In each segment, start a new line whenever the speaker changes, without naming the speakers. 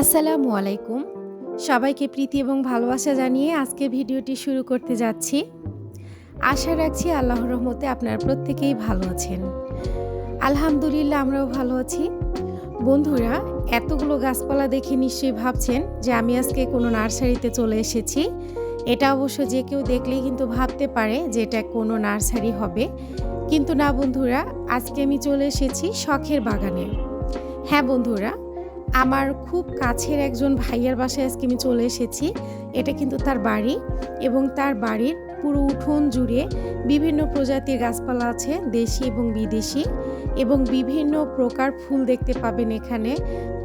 আসসালামু আলাইকুম। সবাইকে প্রীতি এবং ভালোবাসা জানিয়ে আজকে ভিডিওটি শুরু করতে যাচ্ছি। আশা রাখছি আল্লাহর রহমতে আপনারা প্রত্যেকেই ভালো আছেন। আলহামদুলিল্লাহ আমরাও ভালো আছি। বন্ধুরা, এতগুলো গাছপালা দেখে নিশ্চয়ই ভাবছেন যে আমি আজকে কোনো নার্সারিতে চলে এসেছি। এটা অবশ্য যে কেউ দেখলেই কিন্তু ভাবতে পারে যে এটা কোনো নার্সারি হবে। কিন্তু না বন্ধুরা, আজকে আমি চলে এসেছি শখের বাগানে। হ্যাঁ বন্ধুরা আমার খুব কাছের একজন ভাইয়ার বাসায় আজকে আমি চলে এসেছি। এটা কিন্তু তার বাড়ি এবং তার বাড়ির পুরো উঠোন জুড়ে বিভিন্ন প্রজাতির গাছপালা আছে, দেশি এবং বিদেশি এবং বিভিন্ন প্রকার ফুল দেখতে পাবেন এখানে।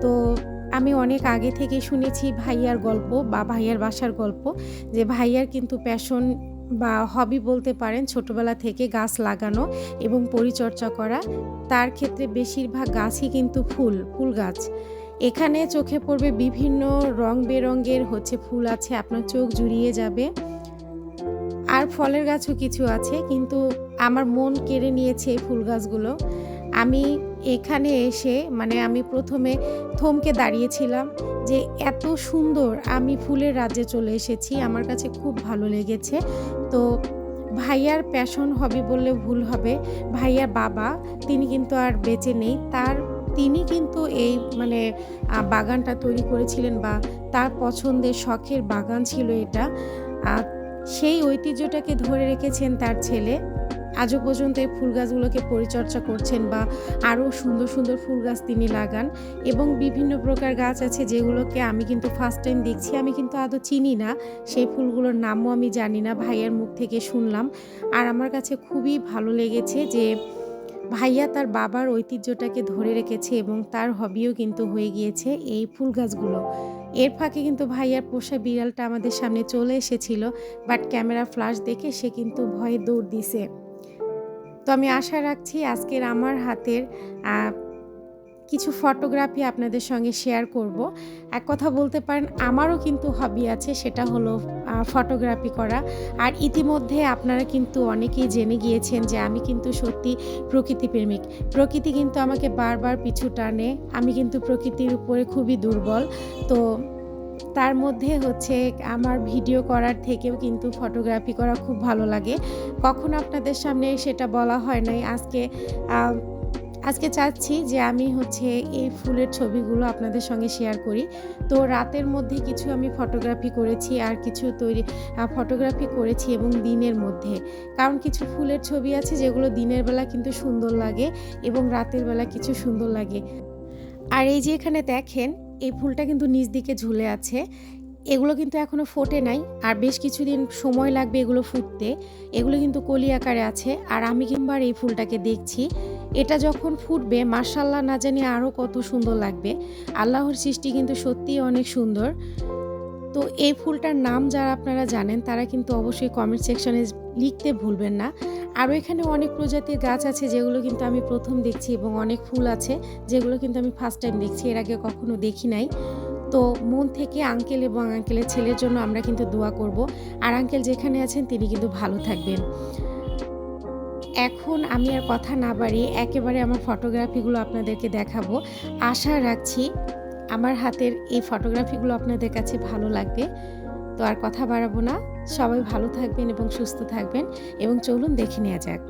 তো আমি অনেক আগে থেকে শুনেছি ভাইয়ার গল্প বা ভাইয়ার বাসার গল্প যে ভাইয়ার কিন্তু প্যাশন বা হবি বলতে পারেন ছোটবেলা থেকে গাছ লাগানো এবং পরিচর্যা করা। তার ক্ষেত্রে বেশিরভাগ গাছই কিন্তু ফুল ফুল গাছ। এখানে চোখে পড়বে বিভিন্ন রং বেরঙের হচ্ছে ফুল আছে, আপনার চোখ জুড়িয়ে যাবে। আর ফলের গাছও কিছু আছে, কিন্তু আমার মন কেড়ে নিয়েছে ফুল গাছগুলো। আমি এখানে এসে মানে আমি প্রথমে থমকে দাঁড়িয়েছিলাম যে এত সুন্দর আমি ফুলের রাজ্যে চলে এসেছি, আমার কাছে খুব ভালো লেগেছে। তো ভাইয়ার প্যাশন হবি বললে ভুল হবে, ভাইয়ার বাবা, তিনি কিন্তু আর বেঁচে নেই। তার তিনি কিন্তু এই মানে বাগানটা তৈরি করেছিলেন বা তার পছন্দের শখের বাগান ছিল এটা। সেই ঐতিহ্যটাকে ধরে রেখেছেন তার ছেলে। আজও পর্যন্ত এই ফুল গাছগুলোকে পরিচর্যা করছেন বা আরও সুন্দর সুন্দর ফুল গাছ তিনি লাগান এবং বিভিন্ন প্রকার গাছ আছে যেগুলোকে আমি কিন্তু ফার্স্ট টাইম দেখছি। আমি কিন্তু আদৌ চিনি না, সেই ফুলগুলোর নামও আমি জানি না, ভাইয়ের মুখ থেকে শুনলাম। আর আমার কাছে খুবই ভালো লেগেছে যে ভাইয়া তার বাবার ঐতিহ্যটাকে ধরে রেখেছে এবং তার হবিও কিন্তু হয়ে গিয়েছে এই ফুল গাছগুলো। এর ফাঁকে কিন্তু ভাইয়ার পোষা বিড়ালটা আমাদের সামনে চলে এসেছিল, বাট ক্যামেরা ফ্লাশ দেখে সে কিন্তু ভয়ে দৌড় দিছে। তো আমি আশা রাখছি আজকের আমার হাতের কিছু ফটোগ্রাফি আপনাদের সঙ্গে শেয়ার করব। এক কথা বলতে পারেন, আমারও কিন্তু হবি আছে, সেটা হলো ফটোগ্রাফি করা। আর ইতিমধ্যে আপনারা কিন্তু অনেকেই জেনে গিয়েছেন যে আমি কিন্তু সত্যি প্রকৃতি প্রেমিক। প্রকৃতি কিন্তু আমাকে বারবার পিছু টানে, আমি কিন্তু প্রকৃতির উপরে খুবই দুর্বল। তো তার মধ্যে হচ্ছে, আমার ভিডিও করার থেকেও কিন্তু ফটোগ্রাফি করা খুব ভালো লাগে। কখনো আপনাদের সামনে সেটা বলা হয় নাই। আজকে আজকে চাচ্ছি যে আমি হচ্ছে এই ফুলের ছবিগুলো আপনাদের সঙ্গে শেয়ার করি। তো রাতের মধ্যে কিছু আমি ফটোগ্রাফি করেছি আর কিছু তৈরি ফটোগ্রাফি করেছি এবং দিনের মধ্যে। কারণ কিছু ফুলের ছবি আছে যেগুলো দিনের বেলা কিন্তু সুন্দর লাগে এবং রাতের বেলা কিছু সুন্দর লাগে। আর এই যে এখানে দেখেন, এই ফুলটা কিন্তু নিজ দিকে ঝুলে আছে। এগুলো কিন্তু এখনও ফোটে নাই আর বেশ কিছুদিন সময় লাগবে এগুলো ফুটতে। এগুলো কিন্তু কলি আকারে আছে আর আমি কিংবার এই ফুলটাকে দেখছি। এটা যখন ফুটবে মার্শাল্লাহ না জানি আরও কত সুন্দর লাগবে। আল্লাহর সৃষ্টি কিন্তু সত্যিই অনেক সুন্দর। তো এই ফুলটার নাম যারা আপনারা জানেন, তারা কিন্তু অবশ্যই কমেন্ট সেকশনে লিখতে ভুলবেন না। আরও এখানে অনেক প্রজাতির গাছ আছে, যেগুলো কিন্তু আমি প্রথম দেখছি এবং অনেক ফুল আছে, যেগুলো কিন্তু আমি ফার্স্ট টাইম দেখছি, এর আগে কখনো দেখি নাই। তো মন থেকে আঙ্কেল এবং আঙ্কেলের ছেলের জন্য আমরা কিন্তু দোয়া করব। আর আঙ্কেল যেখানে আছেন, তিনি কিন্তু ভালো থাকবেন। এখন আমি আর কথা না বাড়িয়ে একেবারে আমার ফটোগ্রাফিগুলো আপনাদেরকে দেখাবো। আশা রাখছি আমার হাতের এই ফটোগ্রাফিগুলো আপনাদের কাছে ভালো লাগবে। তো আর কথা বাড়াবো না। সবাই ভালো থাকবেন এবং সুস্থ থাকবেন এবং চলুন দেখে নেওয়া যাক।